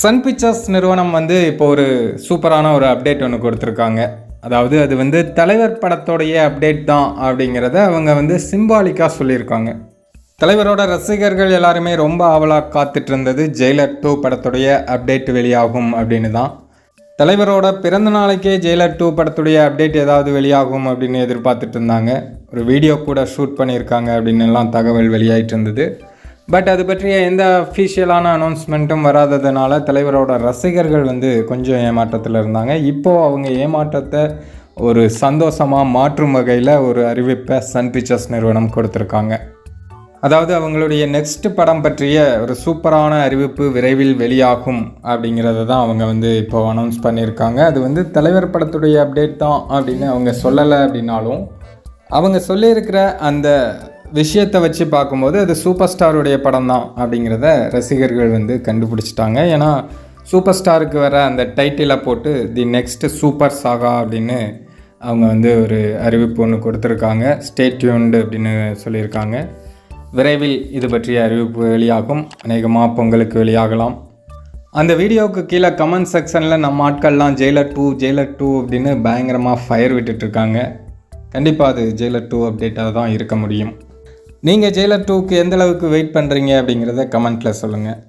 Sun pictures நிறுவனம் வந்து இப்போ ஒரு சூப்பரான ஒரு அப்டேட் ஒன்று கொடுத்துருக்காங்க. அதாவது அது வந்து தலைவர் படத்தோடைய அப்டேட் தான் அப்படிங்கிறத அவங்க வந்து சிம்பாலிக்காக சொல்லியிருக்காங்க. தலைவரோட ரசிகர்கள் எல்லாருமே ரொம்ப ஆவலாக காத்துட்டு இருந்தது ஜெயிலர் டூ படத்துடைய அப்டேட் வெளியாகும் அப்படின்னு தான். தலைவரோட பிறந்த நாளைக்கே ஜெயிலர் டூ படத்துடைய அப்டேட் ஏதாவது வெளியாகும் அப்படின்னு எதிர்பார்த்துட்டு இருந்தாங்க. ஒரு வீடியோ கூட ஷூட் பண்ணியிருக்காங்க அப்படின்னு எல்லாம் தகவல் வெளியாயிட்டு இருந்தது. பட் அது பற்றிய எந்த அஃபிஷியலான அனௌன்ஸ்மெண்ட்டும் வராததுனால தலைவரோட ரசிகர்கள் வந்து கொஞ்சம் ஏமாற்றத்தில் இருந்தாங்க. இப்போது அவங்க ஏமாற்றத்தை ஒரு சந்தோஷமாக மாற்றும் வகையில் ஒரு அறிவிப்பை சன் பிக்சர்ஸ் நிறுவனம் கொடுத்துருக்காங்க. அதாவது அவங்களுடைய நெக்ஸ்ட் படம் பற்றிய ஒரு சூப்பரான அறிவிப்பு விரைவில் வெளியாகும் அப்படிங்கிறத தான் அவங்க வந்து இப்போ அனௌன்ஸ் பண்ணியிருக்காங்க. அது வந்து தலைவர் படத்துடைய அப்டேட் தான் அப்படின்னு அவங்க சொல்லலை அப்படின்னாலும் அவங்க சொல்லியிருக்கிற அந்த விஷயத்தை வச்சு பார்க்கும்போது அது சூப்பர் ஸ்டாருடைய படம் தான் அப்படிங்கிறத ரசிகர்கள் வந்து கண்டுபிடிச்சிட்டாங்க. ஏன்னா சூப்பர் ஸ்டாருக்கு வர அந்த டைட்டிலை போட்டு தி நெக்ஸ்ட் சூப்பர் சாகா அப்படின்னு அவங்க வந்து ஒரு அறிவிப்பு ஒன்று கொடுத்துருக்காங்க. ஸ்டேட்யூன்டு அப்படின்னு சொல்லியிருக்காங்க. விரைவில் இது பற்றிய அறிவிப்பு வெளியாகும். அநேகமாக பொங்கலுக்கு வெளியாகலாம். அந்த வீடியோவுக்கு கீழே கமெண்ட் செக்ஷனில் நம்ம ஆட்கள்லாம் ஜெயிலர் டூ ஜெயிலர் டூ அப்படின்னு பயங்கரமாக ஃபயர் விட்டுட்ருக்காங்க கண்டிப்பாக அது ஜெயிலர் டூ அப்டேட்டாக தான் இருக்க முடியும். நீங்கள் ஜெயிலர் டூக்கு எந்தளவுக்கு வெயிட் பண்ணுறீங்க அப்படிங்கிறத கமெண்ட்டில் சொல்லுங்கள்